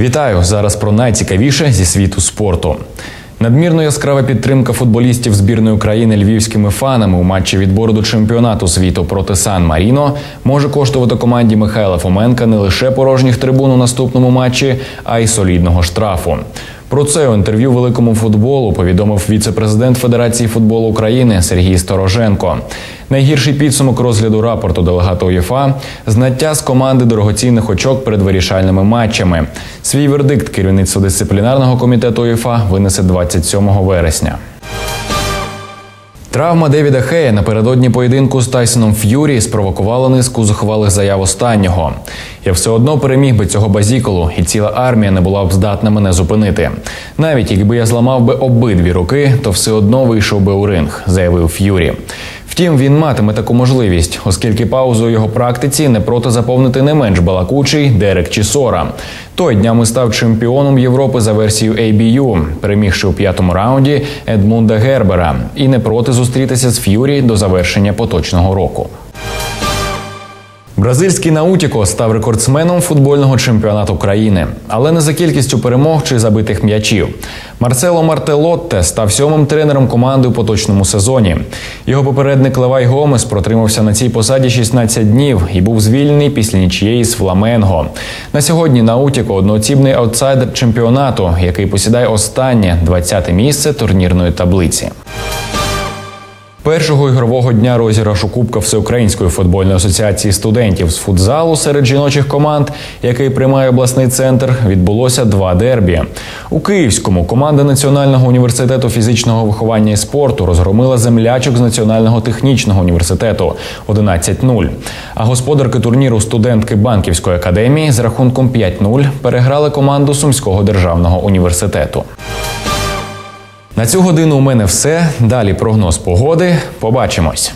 Вітаю зараз про найцікавіше зі світу спорту. Надмірно яскрава підтримка футболістів збірної України львівськими фанами у матчі відбору до чемпіонату світу проти Сан Маріно може коштувати команді Михайла Фоменка не лише порожніх трибун у наступному матчі, а й солідного штрафу. Про це у інтерв'ю великому футболу повідомив віце-президент Федерації футболу України Сергій Стороженко. Найгірший підсумок розгляду рапорту делегата УЄФА – знаття з команди дорогоцінних очок перед вирішальними матчами. Свій вердикт керівництво дисциплінарного комітету УЄФА винесе 27 вересня. Травма Девіда Хея напередодні поєдинку з Тайсоном Ф'юрі спровокувала низку зухвалих заяв останнього. Я все одно переміг би цього базіколу, і ціла армія не була б здатна мене зупинити. Навіть якби я зламав би обидві руки, то все одно вийшов би у ринг, заявив Ф'юрі. Втім, він матиме таку можливість, оскільки паузу у його практиці не проти заповнити не менш балакучий Дерек Чісора. Той днями став чемпіоном Європи за версією ABU, перемігши у п'ятому раунді Едмунда Гербера, і не проти зустрітися з Ф'юрі до завершення поточного року. Бразильський Наутіко став рекордсменом футбольного чемпіонату країни, але не за кількістю перемог чи забитих м'ячів. Марцело Мартелотте став сьомим тренером команди у поточному сезоні. Його попередник Левай Гомес протримався на цій посаді 16 днів і був звільнений після нічієї з Фламенго. На сьогодні Наутіко одноцібний аутсайдер чемпіонату, який посідає останнє 20-те місце турнірної таблиці. Першого ігрового дня розіграшу Кубка Всеукраїнської футбольної асоціації студентів з футзалу серед жіночих команд, який приймає обласний центр, відбулося два дербі. У Київському команда Національного університету фізичного виховання і спорту розгромила землячок з Національного технічного університету 11-0. А господарки турніру студентки банківської академії з рахунком 5-0 переграли команду Сумського державного університету. На цю годину у мене все. Далі прогноз погоди. Побачимось.